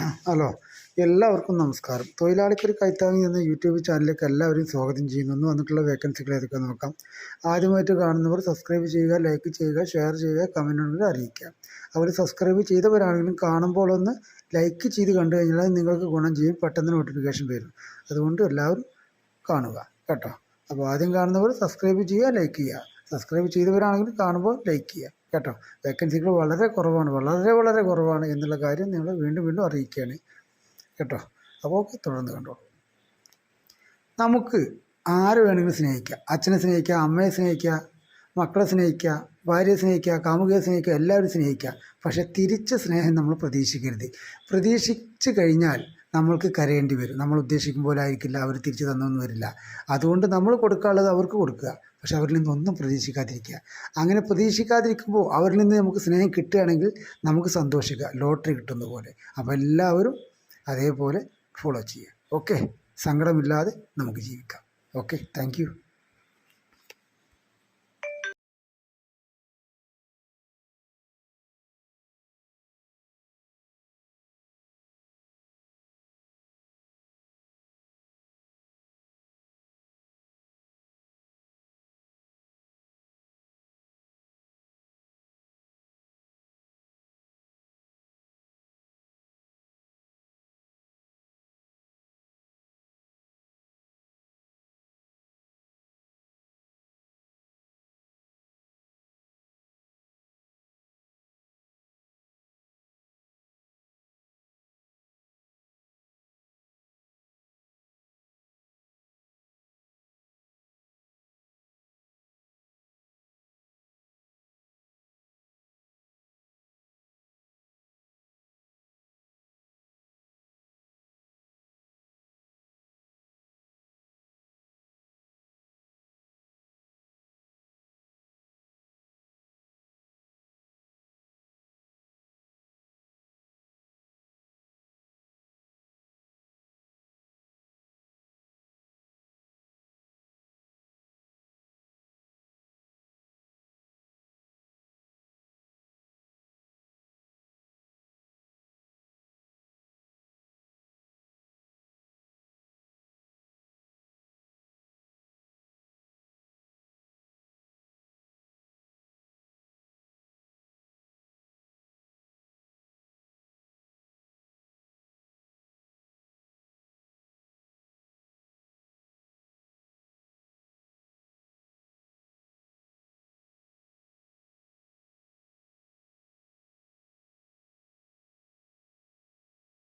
Hello എല്ലാവർക്കും നമസ്കാരം. തൊഴിലാളിക്കൊരു കൈത്താങ്ങി എന്ന യൂട്യൂബ് ചാനലിലേക്ക് എല്ലാവരും സ്വാഗതം ചെയ്യുന്നു. ഇന്ന് വന്നിട്ടുള്ള വേക്കൻസികൾ ഏതൊക്കെ നോക്കാം. ആദ്യമായിട്ട് കാണുന്നവർ സബ്സ്ക്രൈബ് ചെയ്യുക ലൈക്ക് ചെയ്യുക ഷെയർ ചെയ്യുക കമന്റുകളിൽ അറിയിക്കുക. അവർ സബ്സ്ക്രൈബ് ചെയ്തവരാണെങ്കിലും കാണുമ്പോൾ ഒന്ന് ലൈക്ക് ചെയ്ത് കണ്ടു കഴിഞ്ഞാൽ നിങ്ങൾക്ക് ഗുണം ചെയ്യും. പെട്ടെന്ന് നോട്ടിഫിക്കേഷൻ വരും. അതുകൊണ്ട് എല്ലാവരും കാണുക കേട്ടോ. അപ്പോൾ ആദ്യം കാണുന്നവർ സബ്സ്ക്രൈബ് ചെയ്യുക ലൈക്ക് ചെയ്യുക. സബ്സ്ക്രൈബ് ചെയ്തവരാണെങ്കിലും കാണുമ്പോൾ ലൈക്ക് ചെയ്യുക. കേട്ടോ? വേക്കൻസികൾ വളരെ കുറവാണ് വളരെ വളരെ കുറവാണ് എന്നുള്ള കാര്യം നിങ്ങൾ വീണ്ടും വീണ്ടും അറിയിക്കുകയാണ്. കേട്ടോ? അപ്പോൾ തുടർന്ന് കണ്ടോളൂ നമുക്ക് ആരെ വേണമെങ്കിലും സ്നേഹിക്കാം. അച്ഛനെ സ്നേഹിക്കുക അമ്മയെ സ്നേഹിക്കുക മക്കളെ സ്നേഹിക്കുക ഭാര്യയെ സ്നേഹിക്കുക കാമുകയെ സ്നേഹിക്കുക എല്ലാവരും സ്നേഹിക്കുക പക്ഷെ തിരിച്ച സ്നേഹം നമ്മൾ പ്രതീക്ഷിക്കരുത്. പ്രതീക്ഷിച്ചു കഴിഞ്ഞാൽ നമ്മൾക്ക് കരയേണ്ടി വരും. നമ്മൾ ഉദ്ദേശിക്കും പോലെ ആയിരിക്കില്ല അവർ തിരിച്ചു തന്നൊന്നും വരില്ല. അതുകൊണ്ട് നമ്മൾ കൊടുക്കാനുള്ളത് അവർക്ക് കൊടുക്കുക. പക്ഷെ അവരിൽ നിന്നൊന്നും പ്രതീക്ഷിക്കാതിരിക്കുക. അങ്ങനെ പ്രതീക്ഷിക്കാതിരിക്കുമ്പോൾ അവരിൽ നിന്ന് നമുക്ക് സ്നേഹം കിട്ടുകയാണെങ്കിൽ നമുക്ക് സന്തോഷിക്കുക. ലോട്ടറി കിട്ടുന്ന പോലെ. അപ്പോൾ എല്ലാവരും അതേപോലെ ഫോളോ ചെയ്യുക. ഓക്കെ സങ്കടമില്ലാതെ നമുക്ക് ജീവിക്കാം. Okay thank